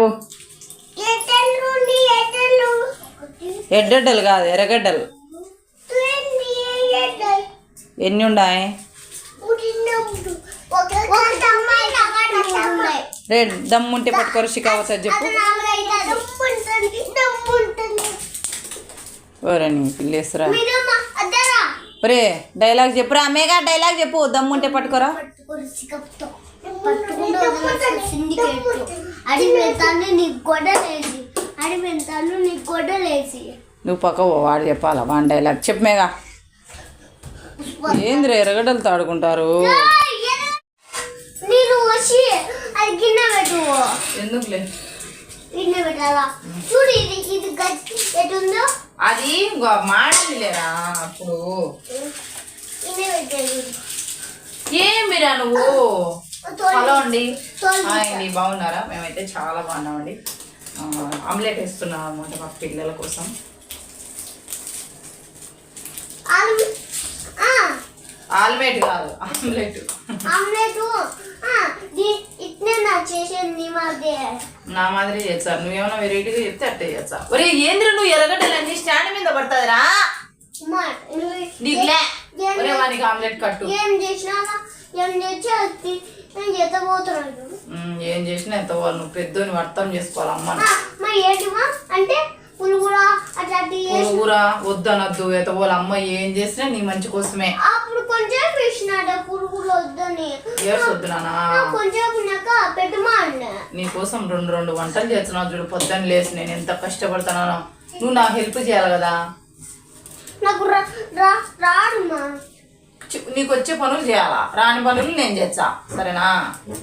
చెప్పు. ఎడ్డడ్డలు కాదు ఎర్రగడ్డలు. ఎన్ని ఉన్నాయి రే దమ్ముంటే పట్టుకోరు షికావత చెప్పు. ఓరని పిల్లేసరా ఒరే డైలాగ్ చెప్పురా మేఘా డైలాగ్ చెప్పు. దమ్ముంటే పట్టుకోరా. అడిపెడతాను నీకు గొడ్డలేసి అడిపెడతాను నీకు గొడ్డలేసి నువ్వు పక్క వాడు చెప్పాలా? వాడి డైలాగ్ చెప్పు మేఘా. ఏంద్ర ఎర్రగడ్డలు తాడుకుంటారు నేను వచ్చి అది గిన్నె పెట్టు ఎందుకులే? చూడు ఇది ఇది గట్టి ఎటుందో. అది మాడింది లేరా అప్పుడు? ఏం మీరా నువ్వు? హలో అండి. అండి బాగున్నారా? మేమైతే చాలా బాగున్నామండి. ఆమ్లెట్ వేస్తున్నాం అనమాట మా పిల్లల కోసం. ఆలు ఆ, ఆమ్లెట్ కాదు ఆమ్లెట్. ఆమ్లెట్. నా చేసేది నీ మాదే నా మాదిరి చేస్తారు నువ్వేమైనా వెరైటీగా చెప్తే అట్టే చేస్తా. ఒరే ఏంద్ర నువ్వు ఎర్రగడ్డలన్నీ స్టాండ్ మీద పడుతుందిరా? వానికి ఆమ్లెట్ కట్టు. ఏం చేసినా ఏం చేసి ఏం చేసినా ఎంత వాళ్ళు నువ్వు పెద్దోని అర్థం చేసుకోవాలి అమ్మ అంటే పులుగుర వద్దనద్దు ఎతబోలు అమ్మ ఏం చేసినా నీ మంచి కోసమే. అప్పుడు కొంచెం వేసినాడు పురుగులు వద్దని. కొంచెం పెట్టమా నీ కోసం రెండు రెండు వంటలు చేస్తున్నావు చూడు పొద్దున్న లేచి నేను ఎంత కష్టపడుతున్నానో నువ్వు నా హెల్ప్ చేయాలి కదా. నాకు రా రా- రాడుమా చి- నీకు వచ్చే పనులు చేయాలా? రాని పనులు నేను చేస్తా. సరేనా?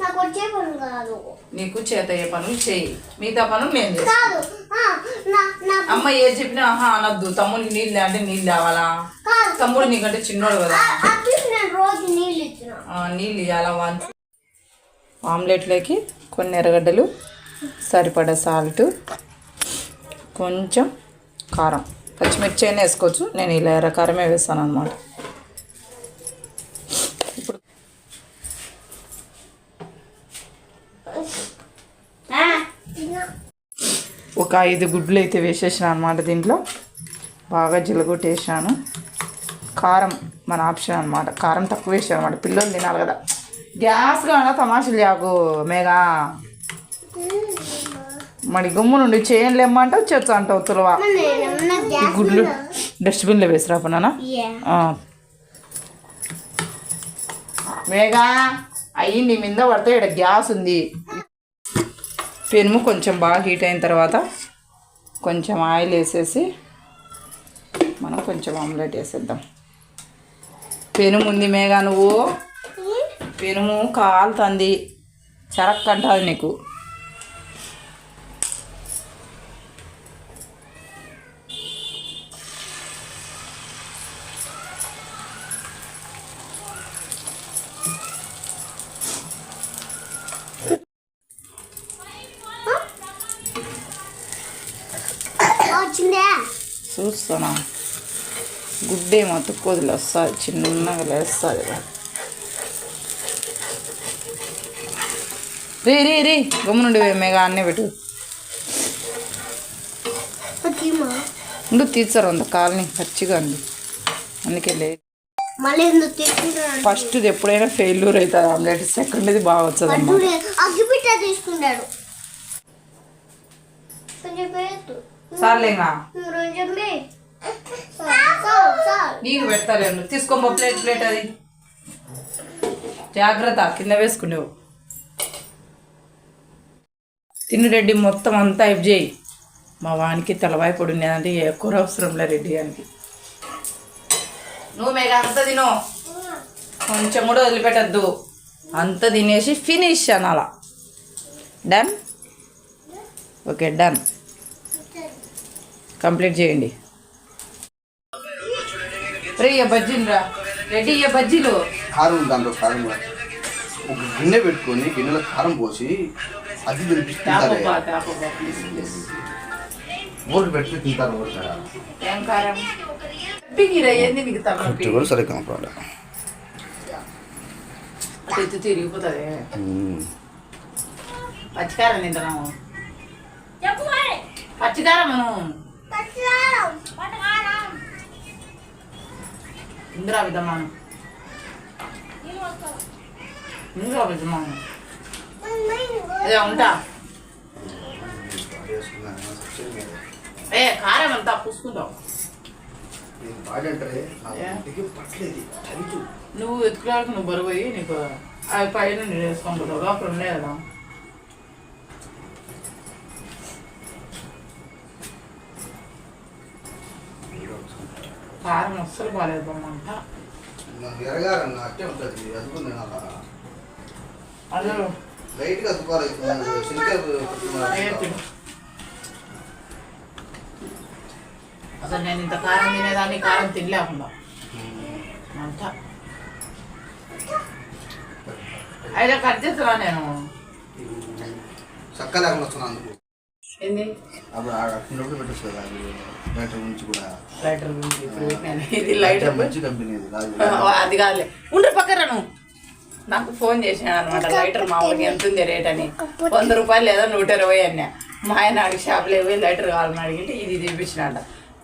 నాకు వచ్చే పని కాదు. నీకు చేత ఏ పనులు చేయి. మిగతా పనులు నేను చేస్తా. కాదు. ఆ, నా నా అమ్మ ఏది చెప్పినా ఆహా అనొద్దు. తమ్ముడికి నీళ్ళు అంటే నీళ్ళు తేవాలా తమ్ముడు నీకంటే చిన్నోడు కదా. నీళ్ళు ఇవ్వాలా వాంచు ఆమ్లెట్లోకి కొన్ని ఎర్రగడ్డలు సరిపడా సాల్ట్ కొంచెం కారం. పచ్చిమిర్చి అయినా వేసుకోవచ్చు. నేను ఇలా ఎర్ర కారమే వేస్తాను అనమాట ఇప్పుడు ఒక ఐదు గుడ్లు అయితే వేసేసిన అనమాట దీంట్లో. బాగా జిలగొట్టేసాను. కారం మన ఆప్షన్ అనమాట కారం తక్కువ వేసాను అనమాట పిల్లలు తినాలి కదా. గ్యాస్ కావాలా తమాషలు యాకు మేఘా. మరి గుమ్ము నుండి చేయను లేమ్మంటే వచ్చేచ్చు అంటావు తులవా. ఈ గుడ్లు డస్ట్బిన్లో వేసిరా పన్నానా. మేఘా అయ్యి నీ మీద పడితే ఇక్కడ గ్యాస్ ఉంది. పెనుము కొంచెం బాగా హీట్ అయిన తర్వాత కొంచెం ఆయిల్ వేసేసి మనం కొంచెం ఆమ్లెట్ వేసేద్దాం. పెనుము ఉంది మేఘా నువ్వు. పెనుము కాలుతుంది. చెరక్ అంటుంది నీకు వచ్చిందే చూస్తున్నా గుడ్డేమో తుక్కోదులు వస్తుంది చిన్నగా లేస్తుంది రే రే రే గమ్మునుండి మేఘా అన్నీ పెట్టు. ఉండు తీర్చారు అంత కాలనీ పచ్చిగా ఉంది. అందుకే లేదు ఫస్ట్ ఎప్పుడైనా ఫెయిల్యూర్ అవుతుంది ఆమ్లెట్? సెకండ్ది బాగా వచ్చదు సార్లేగా. నీకు పెడతాలేను తీసుకోమో ప్లేట్ ప్లేట్ అది. జాగ్రత్త కింద వేసుకునేవు. తిని రెడ్డి మొత్తం అంతా ఇఫ్ చేయి. మా వానికి తలవాయి పొడి ఉన్నదంటే ఏ కూర అవసరం లే రెడ్డి గానికి. నువ్వు మేఘ అంత తిను. కొంచెం కూడా వదిలిపెట్టద్దు. అంత తినేసి ఫినిష్ అనాల. డన్? Okay done. కంప్లీట్ చేయండి. రే బజ్జీలు రా. రెడ్డి ఇయ్య బజ్జీలు. కారం దాంట్లో కారం. ఒక గిన్నె పెట్టుకొని గిన్నెలో కారం పోసి అది తినిపిస్తుంటారే ఊరికి పెట్టి తింటారు ఏం కారం? పిగిరా ఏంది నీకు తలనొప్పి కూడా సరే ఎత్తు తిరిగిపోతుంది పచ్చికారం తింటున్నాము. పచ్చికారం. ఇందిరా విధమానం ఇందిరా విధమానం అదే ఉంటా. ఏ కారం అంతా పూసుకుందాం. పట్టలేదు నువ్వు ఎత్తుకోవడానికి నువ్వు బరువు అయ్యి నీకు అవి పైన నేను వేసుకుంటావు లోపల ఉండే కదా. కారం అస్సలు బాగాలేదు బొమ్మంట లైట్గా ఏంటి? అసలు నేను ఇంత కారం తినేదాన్ని కారం తినలేకుండా. అంట అయితే కట్ చేస్తున్నా నేను? చక్క లేకుండా వస్తున్నాను అందుకు. ఏంది? అప్పుడు అట్టినప్పుడు పెట్టచ్చు కదా అది లైటర్ నుంచి కూడా. లైటర్ గురించి ఇప్పుడు పెట్టినాను ఇది లైటర్ మంచి కంపెనీ అది కాదు అది కాదులే. ఉండ్రి పక్కన నువ్వు. నాకు ఫోన్ చేసినాడు అనమాట లైటర్ మామూలుగా ఎంత ఉంది రేట్ అని. వంద రూపాయలు లేదా నూట ఇరవై అన్నా. మా ఆయన అడిగి షాప్లో పోయి లైటర్ కావాలని అడిగితే ఇది తీపించినట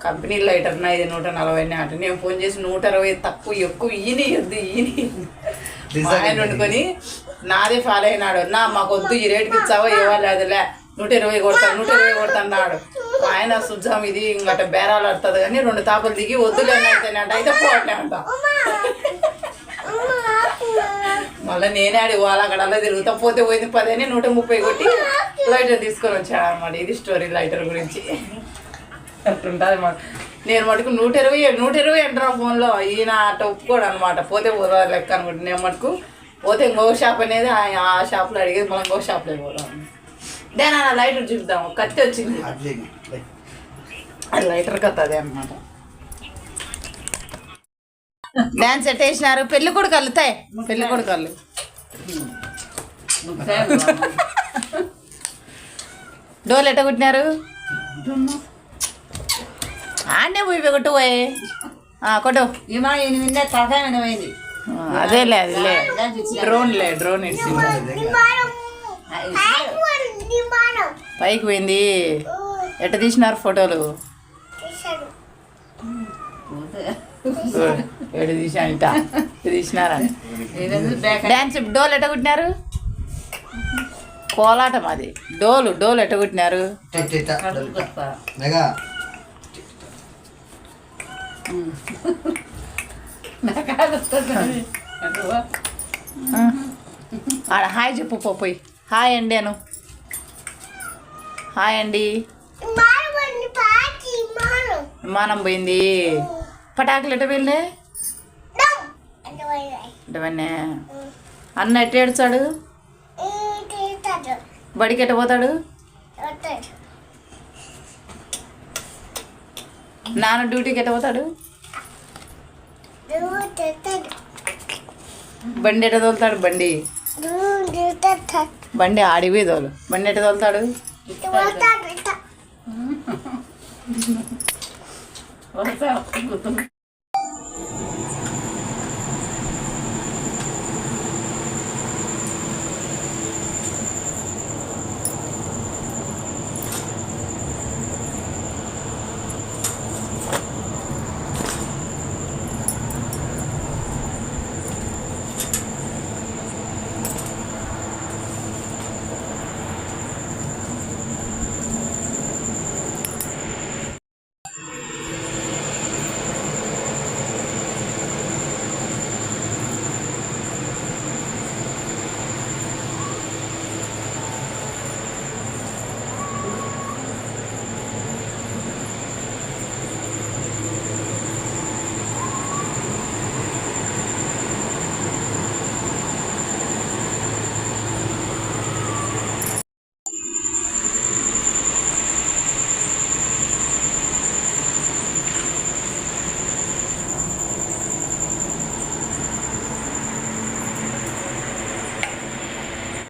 కంపెనీ లైటర్ నా ఇది నూట నలభై అట. నేను ఫోన్ చేసి నూట ఇరవై తక్కువ ఎక్కువ ఈయన వద్దు ఈయన మా ఆయన వండుకొని నాదే ఫాలో అయినాడు. నా మాకు వద్దు ఈ రేటుకి ఇచ్చావో ఇవ్వాలి అదిలే. నూట ఇరవై కొడతాను నూట ఇరవై కొడతాను ఆయన సుజ్జాం ఇది ఇంకట బేరాలు ఆడుతుంది కానీ రెండు తాపలు దిగి వద్దులేని అయితేనంట అయితే పోవట్లే అంట. మళ్ళీ నేనే ఆడి వాళ్ళ అక్కడ అలా తిరుగుతా పోతే పోయింది పదని నూట ముప్పై కొట్టి లైటర్ తీసుకొని వచ్చాడు అనమాట ఇది స్టోరీ లైటర్ గురించి. అట్లుంటుంది మాట నేను మటుకు నూట ఇరవై నూట ఇరవై అంటారా ఫోన్లో. ఈయన అట్ట ఒప్పుకోడు అనమాట పోతే పోదా లెక్క అనుకుంటా నేను మటుకు పోతే ఇంకో షాప్ అనేది ఆ- ఆ షాప్లో అడిగేది మనం ఇంకో షాప్లో పోదాం. దాని అలా లైటర్ చూపుదాం కత్తి వచ్చింది. లైటర్ కత్తి అదే అనమాట డాన్స్ ఎట్ వేసినారు. పెళ్ళి కొడుకు అల్లుతాయి పెళ్ళి కొడుకు అల్లు డోలు ఎట్ట కుట్టినారు? ఆడే పోయి కొట్టు పోయి. కొట్టు. ఈమా ఎనిమిది ఆ, అదేలే అదేలే. డ్రోన్లే డ్రోన్ ఇచ్చింది నిమానం ఆకువర్ నిమానం పైకి పోయింది. ఎట్ట తీసినారు ఫోటోలు? తీసానిట తీసినారా? డాన్స్ డోలు ఎట్ట కుట్టినారు? కోలాటం అది. డోలు డోలు ఎట్ట కుట్టినారు? హాయ్ చెప్పు పో పోయి. హాయ్ అండి అను. హాయ్ అండి. విమానం పోయింది. పటాకులు ఎట్ట వెళ్ళే అన్న ఎట్ట ఏడుచాడు? తీతాడు బడికి ఎట్ట పోతాడు? నాన్న డ్యూటీకి ఎట్ట పోతాడు? బండి ఎట్ట తోలుతాడు? బండి. బండి ఆడిపోయి తోలు. బండి ఎట్ట తోలుతాడు? వస్తాడు ఇట్లా